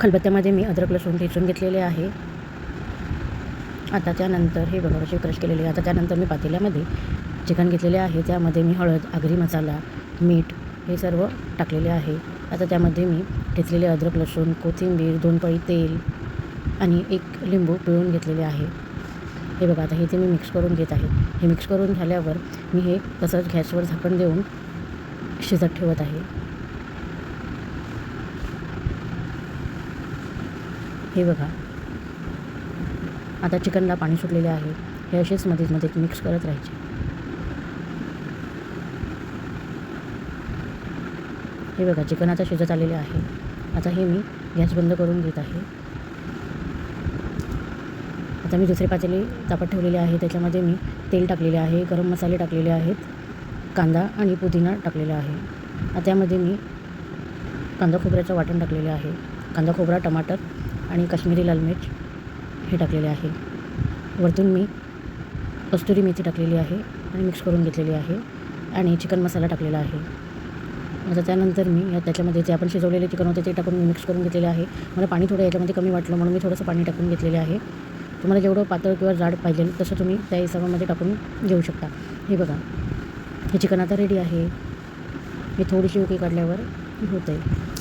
खलबत्त्यामध्ये मी अद्रक लसूण ठेचून घेतलेले आहे. आता त्यानंतर हे बघा कशी क्रश केलेले आहे. आता त्यानंतर मी पातेल्यामध्ये चिकन घेतलेले आहे. त्यामध्ये मी हळद आगरी मसाला मीठ हे सर्व टाकलेले आहे. आता त्यामध्ये मी घेतलेले अद्रक लसूण कोथिंबीर दोन पळी तेल आणि एक लिंबू पिळून घेतलेले आहे. हे बघा आता हे ते मी मिक्स करून घेत आहे. हे मिक्स करून झाल्यावर मी हे तसंच गॅसवर झाकण देऊन शिजत ठेवत आहे. हे बघा. आता चिकनला पाणी सुटलेले आहे. हे असेच मध्येच मध्ये मिक्स करत राहायचे. हे बघा चिकन आता शिजत आलेले आहे. आता हे मी गॅस बंद करून घेत आहे. आता मी दुसरे पातेले तापत ठेवलेले आहे. त्याच्यामध्ये मी तेल टाकलेले आहे गरम मसाले टाकलेले आहेत कांदा आणि पुदिना टाकलेला आहे. त्यामध्ये मी कांदा खोबऱ्याचं वाटण टाकलेले आहे. कांदा खोबरा टमाटर आणि काश्मीरी लाल मिर्च हे टाकलेले आहे. वरतून मी कस्तुरी मेथी टाकलेली आहे आणि मिक्स करून घेतलेली आहे आणि चिकन मसाला टाकलेला आहे. आता त्यानंतर मी या त्याच्यामध्ये जे आपण शिजवलेले चिकन होते ते टाकून मी मिक्स करून घेतलेले आहे. मला पाणी थोडं याच्यामध्ये कमी वाटलं म्हणून मी थोडंसं पाणी टाकून घेतलेले आहे. तुम्हाला जेवढं पातळ किंवा जाड पाहिजे तसं तुम्ही त्या हिशोबामध्ये टाकून घेऊ शकता. हे बघा हे चिकन आता रेडी आहे. हे थोडीशी उकळी काढल्यावर होतं आहे